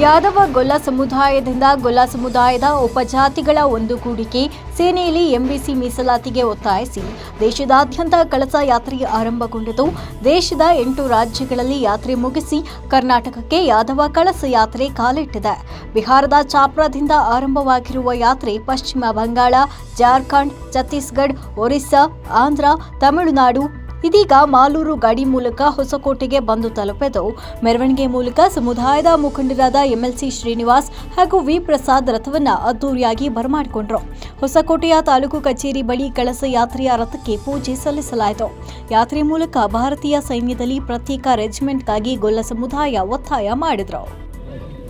ಯಾದವ ಗೊಲ್ಲ ಸಮುದಾಯದಿಂದ ಗೊಲ್ಲ ಸಮುದಾಯದ ಉಪಜಾತಿಗಳ ಒಂದು ಕೂಡಿಕೆ ಸೇನೆಯಲ್ಲಿ ಎಂಬಿಸಿ ಮೀಸಲಾತಿಗೆ ಒತ್ತಾಯಿಸಿ ದೇಶದಾದ್ಯಂತ ಕಳಸ ಯಾತ್ರೆ ಆರಂಭಗೊಂಡಿತು. ದೇಶದ ಎಂಟು ರಾಜ್ಯಗಳಲ್ಲಿ ಯಾತ್ರೆ ಮುಗಿಸಿ ಕರ್ನಾಟಕಕ್ಕೆ ಯಾದವ ಕಳಸ ಯಾತ್ರೆ ಕಾಲಿಟ್ಟಿದೆ. ಬಿಹಾರದ ಚಾಪ್ರಾದಿಂದ ಆರಂಭವಾಗಿರುವ ಯಾತ್ರೆ ಪಶ್ಚಿಮ ಬಂಗಾಳ, ಜಾರ್ಖಂಡ್, ಛತ್ತೀಸ್ಗಢ, ಒರಿಸ್ಸಾ, ಆಂಧ್ರ, ತಮಿಳುನಾಡು ಇದೀಗ ಮಾಲೂರು ಗಾಡಿ ಮೂಲಕ ಹೊಸಕೋಟೆಗೆ ಬಂದು ತಲುಪಿದ್ದು ಮೆರವಣಿಗೆ ಮೂಲಕ ಸಮುದಾಯದ ಮುಖಂಡರಾದ ಎಂಎಲ್ಸಿ ಶ್ರೀನಿವಾಸ್ ಹಾಗೂ ವಿ ಪ್ರಸಾದ್ ರಥವನ್ನ ಅದ್ದೂರಿಯಾಗಿ ಬರಮಾಡಿಕೊಂಡರು. ಹೊಸಕೋಟೆಯ ತಾಲೂಕು ಕಚೇರಿ ಬಳಿ ಕಳಸ ಯಾತ್ರೆಯ ರಥಕ್ಕೆ ಪೂಜೆ ಸಲ್ಲಿಸಲಾಯಿತು. ಯಾತ್ರೆ ಮೂಲಕ ಭಾರತೀಯ ಸೈನ್ಯದಲ್ಲಿ ಪ್ರತ್ಯೇಕ ರೆಜಿಮೆಂಟ್ಗಾಗಿ ಗೊಲ್ಲ ಸಮುದಾಯ ಒತ್ತಾಯ ಮಾಡಿದರು.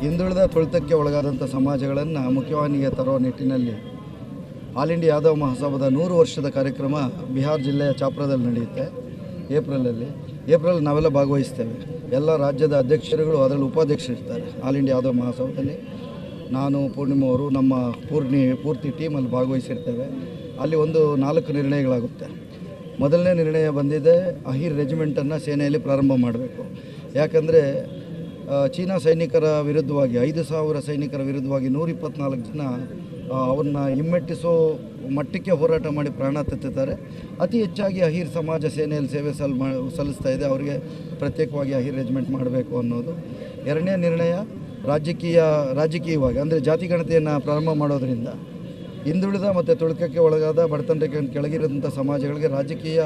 ಹಿಂದುಳಿದ ತುಳಿತಕ್ಕೆ ಒಳಗಾದಂಥ ಸಮಾಜಗಳನ್ನು ಮುಖ್ಯವಾಹಿನಿಗೆ ತರುವ ನಿಟ್ಟಿನಲ್ಲಿ ಆಲ್ ಇಂಡಿಯಾ ಯಾದವ್ ಮಹಾಸಭಾದ ನೂರು ವರ್ಷದ ಕಾರ್ಯಕ್ರಮ ಬಿಹಾರ್ ಜಿಲ್ಲೆಯ ಚಾಪ್ರಾದಲ್ಲಿ ನಡೆಯುತ್ತೆ. ಏಪ್ರಿಲಲ್ಲಿ. ಏಪ್ರಿಲ್ ನಾವೆಲ್ಲ ಭಾಗವಹಿಸ್ತೇವೆ. ಎಲ್ಲ ರಾಜ್ಯದ ಅಧ್ಯಕ್ಷರುಗಳು ಅದರಲ್ಲಿ ಉಪಾಧ್ಯಕ್ಷರು ಇರ್ತಾರೆ ಆಲ್ ಇಂಡಿಯಾ ಯಾದವ್ ಮಹಾಸಭಾದಲ್ಲಿ. ನಾನು, ಪೂರ್ಣಿಮಾ ಅವರು ನಮ್ಮ ಪೂರ್ಣಿ, ಪೂರ್ತಿ ಟೀಮಲ್ಲಿ ಭಾಗವಹಿಸಿರ್ತೇವೆ. ಅಲ್ಲಿ ಒಂದು ನಾಲ್ಕು ನಿರ್ಣಯಗಳಾಗುತ್ತೆ. ಮೊದಲನೇ ನಿರ್ಣಯ ಬಂದಿದೆ, ಅಹಿರ್ ರೆಜಿಮೆಂಟನ್ನು ಸೇನೆಯಲ್ಲಿ ಪ್ರಾರಂಭ ಮಾಡಬೇಕು. ಯಾಕಂದರೆ ಚೀನಾ ಸೈನಿಕರ ವಿರುದ್ಧವಾಗಿ, ಐದು ಸಾವಿರ ಸೈನಿಕರ ವಿರುದ್ಧವಾಗಿ ನೂರಿಪ್ಪತ್ನಾಲ್ಕು ಜನ ಅವ್ರನ್ನ ಹಿಮ್ಮೆಟ್ಟಿಸೋ ಮಟ್ಟಕ್ಕೆ ಹೋರಾಟ ಮಾಡಿ ಪ್ರಾಣ ತೆತ್ತಿದ್ದಾರೆ. ಅತಿ ಹೆಚ್ಚಾಗಿ ಅಹಿರ್ ಸಮಾಜ ಸೇನೆಯಲ್ಲಿ ಸೇವೆ ಸಲ್ ಸಲ್ಲಿಸ್ತಾ ಇದೆ. ಅವರಿಗೆ ಪ್ರತ್ಯೇಕವಾಗಿ ಅಹಿರ್ ರೆಜಿಮೆಂಟ್ ಮಾಡಬೇಕು ಅನ್ನೋದು. ಎರಡನೇ ನಿರ್ಣಯ ರಾಜಕೀಯ, ರಾಜಕೀಯವಾಗಿ, ಅಂದರೆ ಜಾತಿ ಗಣತಿಯನ್ನು ಪ್ರಾರಂಭ ಮಾಡೋದರಿಂದ ಹಿಂದುಳಿದ ಮತ್ತು ತುಳುಕಕ್ಕೆ ಒಳಗಾದ ಬಡತನಕ್ಕೆ ಕೆಳಗಿರೋಂಥ ಸಮಾಜಗಳಿಗೆ ರಾಜಕೀಯ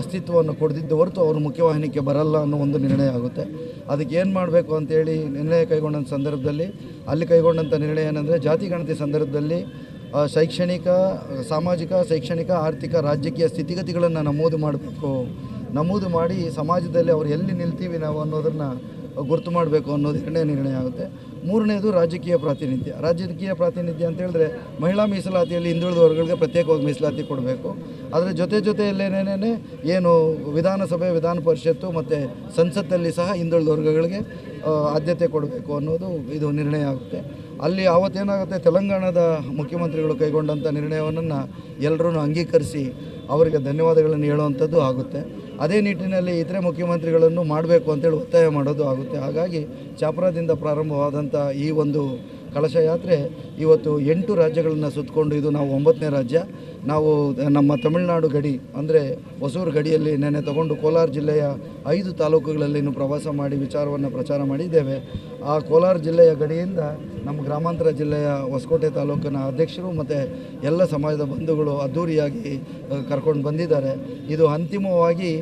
ಅಸ್ತಿತ್ವವನ್ನು ಕೊಡದಿದ್ದು ಹೊರತು ಅವರು ಮುಖ್ಯವಾಹಿನಿಗೆ ಬರಲ್ಲ ಅನ್ನೋ ಒಂದು ನಿರ್ಣಯ ಆಗುತ್ತೆ. ಅದಕ್ಕೆ ಏನು ಮಾಡಬೇಕು ಅಂತೇಳಿ ನಿರ್ಣಯ ಕೈಗೊಂಡಂಥ ಸಂದರ್ಭದಲ್ಲಿ, ಅಲ್ಲಿ ಕೈಗೊಂಡಂಥ ನಿರ್ಣಯ ಏನಂದರೆ ಜಾತಿ ಗಣತಿ ಸಂದರ್ಭದಲ್ಲಿ ಶೈಕ್ಷಣಿಕ, ಸಾಮಾಜಿಕ, ಶೈಕ್ಷಣಿಕ, ಆರ್ಥಿಕ, ರಾಜಕೀಯ ಸ್ಥಿತಿಗತಿಗಳನ್ನು ನಮೂದು ಮಾಡಬೇಕು. ನಮೂದು ಮಾಡಿ ಸಮಾಜದಲ್ಲಿ ಅವ್ರು ಎಲ್ಲಿ ನಿಲ್ತೀವಿ ನಾವು ಅನ್ನೋದನ್ನು ಗುರುತು ಮಾಡಬೇಕು ಅನ್ನೋದು ಎರಡನೇ ನಿರ್ಣಯ ಆಗುತ್ತೆ. ಮೂರನೇದು ರಾಜಕೀಯ ಪ್ರಾತಿನಿಧ್ಯ. ರಾಜಕೀಯ ಪ್ರಾತಿನಿಧ್ಯ ಅಂತ ಹೇಳಿದ್ರೆ ಮಹಿಳಾ ಮೀಸಲಾತಿಯಲ್ಲಿ ಹಿಂದುಳಿದ ವರ್ಗಗಳಿಗೆ ಪ್ರತ್ಯೇಕವಾಗಿ ಮೀಸಲಾತಿ ಕೊಡಬೇಕು. ಅದರ ಜೊತೆ ಜೊತೆಯಲ್ಲೇನೇನೇ ಏನು ವಿಧಾನಸಭೆ, ವಿಧಾನ ಪರಿಷತ್ತು ಮತ್ತು ಸಂಸತ್ತಲ್ಲಿ ಸಹ ಹಿಂದುಳಿದ ವರ್ಗಗಳಿಗೆ ಆದ್ಯತೆ ಕೊಡಬೇಕು ಅನ್ನೋದು ಇದು ನಿರ್ಣಯ ಆಗುತ್ತೆ. ಅಲ್ಲಿ ಆವತ್ತೇನಾಗುತ್ತೆ? ತೆಲಂಗಾಣದ ಮುಖ್ಯಮಂತ್ರಿಗಳು ಕೈಗೊಂಡಂಥ ನಿರ್ಣಯವನ್ನು ಎಲ್ಲರೂ ಅಂಗೀಕರಿಸಿ ಅವರಿಗೆ ಧನ್ಯವಾದಗಳನ್ನು ಹೇಳುವಂಥದ್ದು ಆಗುತ್ತೆ. ಅದೇ ನಿಟ್ಟಿನಲ್ಲಿ ಇತರೆ ಮುಖ್ಯಮಂತ್ರಿಗಳನ್ನು ಮಾಡಬೇಕು ಅಂತೇಳಿ ಒತ್ತಾಯ ಮಾಡೋದು ಆಗುತ್ತೆ. ಹಾಗಾಗಿ ಚಾಪುರದಿಂದ ಪ್ರಾರಂಭವಾದಂಥ ಈ ಒಂದು ಕಳಶ ಯಾತ್ರೆ ಇವತ್ತು ಎಂಟು ರಾಜ್ಯಗಳನ್ನು ಸುತ್ತಕೊಂಡು ಇದು ನಾವು ಒಂಬತ್ತನೇ ರಾಜ್ಯ. ನಾವು ನಮ್ಮ ತಮಿಳುನಾಡು ಗಡಿ, ಅಂದರೆ ಹೊಸೂರು ಗಡಿಯಲ್ಲಿ ನೆನೆ ತಗೊಂಡು ಕೋಲಾರ ಜಿಲ್ಲೆಯ ಐದು ತಾಲೂಕುಗಳಲ್ಲಿ ಪ್ರವಾಸ ಮಾಡಿ ವಿಚಾರವನ್ನು ಪ್ರಚಾರ ಮಾಡಿದ್ದೇವೆ. ಆ ಕೋಲಾರ ಜಿಲ್ಲೆಯ ಗಡಿಯಿಂದ ನಮ್ಮ ಗ್ರಾಮಾಂತರ ಜಿಲ್ಲೆಯ ಹೊಸಕೋಟೆ ತಾಲೂಕಿನ ಅಧ್ಯಕ್ಷರು ಮತ್ತು ಎಲ್ಲ ಸಮಾಜದ ಬಂಧುಗಳು ಅದ್ಧೂರಿಯಾಗಿ ಕರ್ಕೊಂಡು ಬಂದಿದ್ದಾರೆ. ಇದು ಅಂತಿಮವಾಗಿ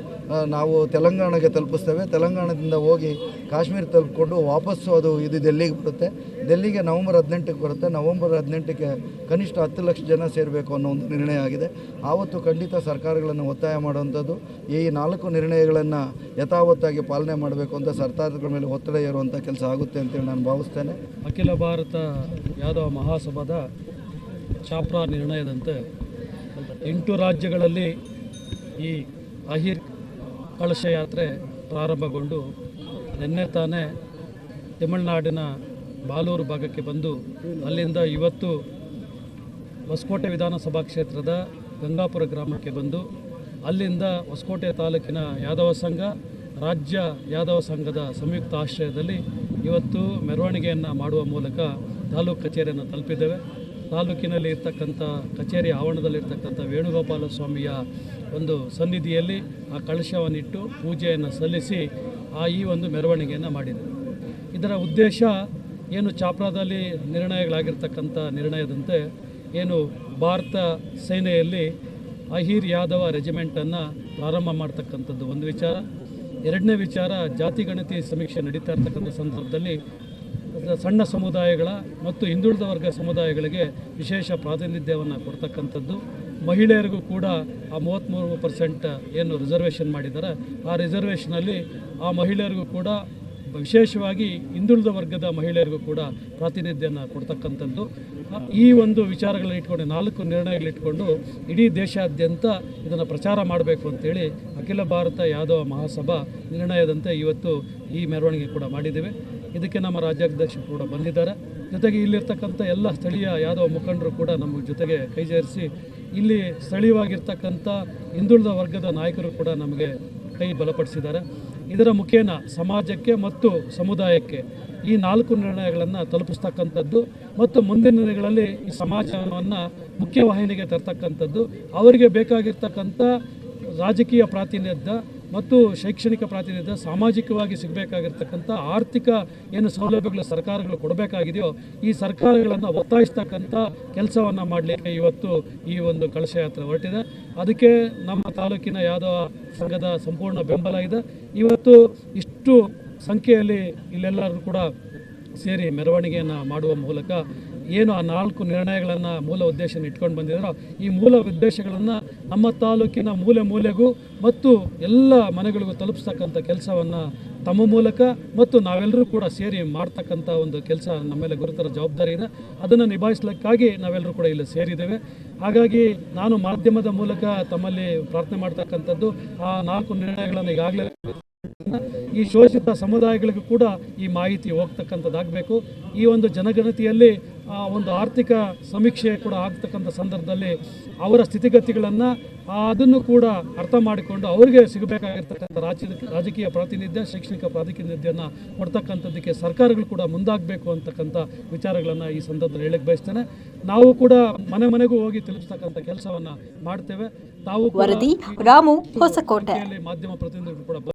ನಾವು ತೆಲಂಗಾಣಕ್ಕೆ ತಲುಪಿಸ್ತೇವೆ. ತೆಲಂಗಾಣದಿಂದ ಹೋಗಿ ಕಾಶ್ಮೀರ ತಲುಪಿಕೊಂಡು ವಾಪಸ್ಸು ಅದು, ಇದು ಡೆಲ್ಲಿಗೆ ಬರುತ್ತೆ. ಡೆಲ್ಲಿಗೆ ನವಂಬರ್ ಹದಿನೆಂಟಕ್ಕೆ ಬರುತ್ತೆ. ನವಂಬರ್ ಹದಿನೆಂಟಕ್ಕೆ ಕನಿಷ್ಠ ಹತ್ತು ಲಕ್ಷ ಜನ ಸೇರಬೇಕು ಅನ್ನೋ ಒಂದು ನಿರ್ಣಯ ಆಗಿದೆ ಆವತ್ತು ಖಂಡಿತ ಸರ್ಕಾರಗಳನ್ನು ಒತ್ತಾಯ ಮಾಡುವಂಥದ್ದು, ಈ ನಾಲ್ಕು ನಿರ್ಣಯಗಳನ್ನು ಯಥಾವತ್ತಾಗಿ ಪಾಲನೆ ಮಾಡಬೇಕು ಅಂತ ಸರ್ಕಾರಗಳ ಮೇಲೆ ಒತ್ತಡ ಇರುವಂಥ ಕೆಲಸ ಆಗುತ್ತೆ ಅಂತೇಳಿ ನಾನು ಭಾವಿಸ್ತೇನೆ. ಅಖಿಲ ಭಾರತ ಯಾದವ ಮಹಾಸಭಾದ ಚಾಪ್ರಾ ನಿರ್ಣಯದಂತೆ ಎಂಟು ರಾಜ್ಯಗಳಲ್ಲಿ ಈ ಅಹಿರ್ ಕಳಶ ಯಾತ್ರೆ ಪ್ರಾರಂಭಗೊಂಡು ನಿನ್ನೆ ತಾನೇ ತಮಿಳುನಾಡಿನ ಬಾಲೂರು ಭಾಗಕ್ಕೆ ಬಂದು ಅಲ್ಲಿಂದ ಇವತ್ತು ಹೊಸಕೋಟೆ ವಿಧಾನಸಭಾ ಕ್ಷೇತ್ರದ ಗಂಗಾಪುರ ಗ್ರಾಮಕ್ಕೆ ಬಂದು ಅಲ್ಲಿಂದ ಹೊಸಕೋಟೆ ತಾಲೂಕಿನ ಯಾದವ ಸಂಘ, ರಾಜ್ಯ ಯಾದವ ಸಂಘದ ಸಂಯುಕ್ತ ಆಶ್ರಯದಲ್ಲಿ ಇವತ್ತು ಮೆರವಣಿಗೆಯನ್ನು ಮಾಡುವ ಮೂಲಕ ತಾಲೂಕು ಕಚೇರಿಯನ್ನು ತಲುಪಿದ್ದೇವೆ. ತಾಲೂಕಿನಲ್ಲಿ ಇರ್ತಕ್ಕಂಥ ಕಚೇರಿ ಆವರಣದಲ್ಲಿರ್ತಕ್ಕಂಥ ವೇಣುಗೋಪಾಲ ಸ್ವಾಮಿಯ ಒಂದು ಸನ್ನಿಧಿಯಲ್ಲಿ ಆ ಕಳಶವನ್ನಿಟ್ಟು ಪೂಜೆಯನ್ನು ಸಲ್ಲಿಸಿ ಆ ಈ ಒಂದು ಮೆರವಣಿಗೆಯನ್ನು ಮಾಡಿದೆ ಇದರ ಉದ್ದೇಶ ಏನು ಚಾಪ್ರಾದಲ್ಲಿ ನಿರ್ಣಯಗಳಾಗಿರ್ತಕ್ಕಂಥ ನಿರ್ಣಯದಂತೆ ಏನು ಭಾರತ ಸೇನೆಯಲ್ಲಿ ಅಹಿರ್ ಯಾದವ ರೆಜಿಮೆಂಟನ್ನು ಪ್ರಾರಂಭ ಮಾಡ್ತಕ್ಕಂಥದ್ದು ಒಂದು ವಿಚಾರ. ಎರಡನೇ ವಿಚಾರ, ಜಾತಿ ಗಣತಿ ಸಮೀಕ್ಷೆ ನಡೀತಾ ಇರ್ತಕ್ಕಂಥ ಸಂದರ್ಭದಲ್ಲಿ ಸಣ್ಣ ಸಮುದಾಯಗಳ ಮತ್ತು ಹಿಂದುಳಿದ ವರ್ಗ ಸಮುದಾಯಗಳಿಗೆ ವಿಶೇಷ ಪ್ರಾತಿನಿಧ್ಯವನ್ನು ಕೊಡ್ತಕ್ಕಂಥದ್ದು. ಮಹಿಳೆಯರಿಗೂ ಕೂಡ ಆ ಮೂವತ್ತ್ಮೂರು ಪರ್ಸೆಂಟ್ ಏನು ರಿಸರ್ವೇಷನ್ ಮಾಡಿದ್ದಾರೆ. ಆ ರಿಸರ್ವೇಷನಲ್ಲಿ ಆ ಮಹಿಳೆಯರಿಗೂ ಕೂಡ ವಿಶೇಷವಾಗಿ ಹಿಂದುಳಿದ ವರ್ಗದ ಮಹಿಳೆಯರಿಗೂ ಕೂಡ ಪ್ರಾತಿನಿಧ್ಯನ ಕೊಡ್ತಕ್ಕಂಥದ್ದು. ಈ ಒಂದು ವಿಚಾರಗಳನ್ನ ಇಟ್ಕೊಂಡು, ನಾಲ್ಕು ನಿರ್ಣಯಗಳಿಟ್ಕೊಂಡು ಇಡೀ ದೇಶಾದ್ಯಂತ ಇದನ್ನು ಪ್ರಚಾರ ಮಾಡಬೇಕು ಅಂತೇಳಿ ಅಖಿಲ ಭಾರತ ಯಾದವ ಮಹಾಸಭಾ ನಿರ್ಣಯದಂತೆ ಇವತ್ತು ಈ ಮೆರವಣಿಗೆ ಕೂಡ ಮಾಡಿದ್ದೇವೆ. ಇದಕ್ಕೆ ನಮ್ಮ ರಾಜ್ಯಾಧ್ಯಕ್ಷರು ಕೂಡ ಬಂದಿದ್ದಾರೆ. ಜೊತೆಗೆ ಇಲ್ಲಿರ್ತಕ್ಕಂಥ ಎಲ್ಲ ಸ್ಥಳೀಯ ಯಾದವ ಮುಖಂಡರು ಕೂಡ ನಮ್ಮ ಜೊತೆಗೆ ಕೈಜೇರಿಸಿ ಇಲ್ಲಿ ಸ್ಥಳೀಯವಾಗಿರ್ತಕ್ಕಂಥ ಹಿಂದುಳಿದ ವರ್ಗದ ನಾಯಕರು ಕೂಡ ನಮಗೆ ಕೈ ಬಲಪಡಿಸಿದ್ದಾರೆ. ಇದರ ಮುಖೇನ ಸಮಾಜಕ್ಕೆ ಮತ್ತು ಸಮುದಾಯಕ್ಕೆ ಈ ನಾಲ್ಕು ನಿರ್ಣಯಗಳನ್ನು ತಲುಪಿಸ್ತಕ್ಕಂಥದ್ದು ಮತ್ತು ಮುಂದಿನ ದಿನಗಳಲ್ಲಿ ಈ ಸಮಾಜವನ್ನು ಮುಖ್ಯವಾಹಿನಿಗೆ ತರ್ತಕ್ಕಂಥದ್ದು. ಅವರಿಗೆ ಬೇಕಾಗಿರ್ತಕ್ಕಂಥ ರಾಜಕೀಯ ಪ್ರಾತಿನಿಧ್ಯ ಮತ್ತು ಶೈಕ್ಷಣಿಕ ಪ್ರಾತಿನಿಧ್ಯ ಸಾಮಾಜಿಕವಾಗಿ ಸಿಗಬೇಕಾಗಿರ್ತಕ್ಕಂಥ ಆರ್ಥಿಕ ಏನು ಸೌಲಭ್ಯಗಳು ಸರ್ಕಾರಗಳು ಕೊಡಬೇಕಾಗಿದೆಯೋ ಈ ಸರ್ಕಾರಗಳನ್ನು ಒತ್ತಾಯಿಸ್ತಕ್ಕಂಥ ಕೆಲಸವನ್ನು ಮಾಡಲಿಕ್ಕೆ ಇವತ್ತು ಈ ಒಂದು ಕಳಶಯಾತ್ರೆ ಹೊರಟಿದೆ. ಅದಕ್ಕೆ ನಮ್ಮ ತಾಲೂಕಿನ ಯಾದವ ಸಂಘದ ಸಂಪೂರ್ಣ ಬೆಂಬಲ ಇದೆ. ಇವತ್ತು ಇಷ್ಟು ಸಂಖ್ಯೆಯಲ್ಲಿ ಇಲ್ಲೆಲ್ಲರೂ ಕೂಡ ಸೇರಿ ಮೆರವಣಿಗೆಯನ್ನು ಮಾಡುವ ಮೂಲಕ ಏನು ಆ ನಾಲ್ಕು ನಿರ್ಣಯಗಳನ್ನು ಮೂಲ ಉದ್ದೇಶನ ಇಟ್ಕೊಂಡು ಬಂದಿದ್ದಾರೋ, ಈ ಮೂಲ ಉದ್ದೇಶಗಳನ್ನು ನಮ್ಮ ತಾಲೂಕಿನ ಮೂಲೆ ಮೂಲೆಗೂ ಮತ್ತು ಎಲ್ಲ ಮನೆಗಳಿಗೂ ತಲುಪಿಸ್ತಕ್ಕಂಥ ಕೆಲಸವನ್ನು ತಮ್ಮ ಮೂಲಕ ಮತ್ತು ನಾವೆಲ್ಲರೂ ಕೂಡ ಸೇರಿ ಮಾಡ್ತಕ್ಕಂಥ ಒಂದು ಕೆಲಸ ನಮ್ಮ ಮೇಲೆ ಗುರುತರ ಜವಾಬ್ದಾರಿ ಇದೆ. ಅದನ್ನು ನಿಭಾಯಿಸಲಿಕ್ಕಾಗಿ ನಾವೆಲ್ಲರೂ ಕೂಡ ಇಲ್ಲಿ ಸೇರಿದ್ದೇವೆ. ಹಾಗಾಗಿ ನಾನು ಮಾಧ್ಯಮದ ಮೂಲಕ ತಮ್ಮಲ್ಲಿ ಪ್ರಾರ್ಥನೆ ಮಾಡ್ತಕ್ಕಂಥದ್ದು, ಆ ನಾಲ್ಕು ನಿರ್ಣಯಗಳನ್ನು ಈಗಾಗಲೇ ಈ ಶೋಷಿತ ಸಮುದಾಯಗಳಿಗೂ ಕೂಡ ಈ ಮಾಹಿತಿ ಹೋಗ್ತಕ್ಕಂಥದ್ದಾಗಬೇಕು. ಈ ಒಂದು ಜನಗಣತಿಯಲ್ಲಿ ಒಂದು ಆರ್ಥಿಕ ಸಮೀಕ್ಷೆ ಕೂಡ ಆಗ್ತಕ್ಕಂಥ ಸಂದರ್ಭದಲ್ಲಿ ಅವರ ಸ್ಥಿತಿಗತಿಗಳನ್ನು ಅದನ್ನು ಕೂಡ ಅರ್ಥ ಮಾಡಿಕೊಂಡು ಅವರಿಗೆ ಸಿಗಬೇಕಾಗಿರ್ತಕ್ಕಂಥ ರಾಜ್ಯದ ರಾಜಕೀಯ ಪ್ರಾತಿನಿಧ್ಯ ಶೈಕ್ಷಣಿಕ ಪ್ರಾತಿನಿಧ್ಯನ ಕೊಡ್ತಕ್ಕಂಥದ್ದಕ್ಕೆ ಸರ್ಕಾರಗಳು ಕೂಡ ಮುಂದಾಗಬೇಕು ಅಂತಕ್ಕಂಥ ವಿಚಾರಗಳನ್ನು ಈ ಸಂದರ್ಭದಲ್ಲಿ ಹೇಳಕ್ಕೆ ಬಯಸ್ತೇನೆ. ನಾವು ಕೂಡ ಮನೆ ಮನೆಗೂ ಹೋಗಿ ತಿಳಿಸ್ತಕ್ಕಂಥ ಕೆಲಸವನ್ನು ಮಾಡ್ತೇವೆ. ತಾವು ವರದಿ ರಾಮು ಹೊಸಕೋಟೆ. ಮಾಧ್ಯಮ ಪ್ರತಿನಿಧಿಗಳು ಕೂಡ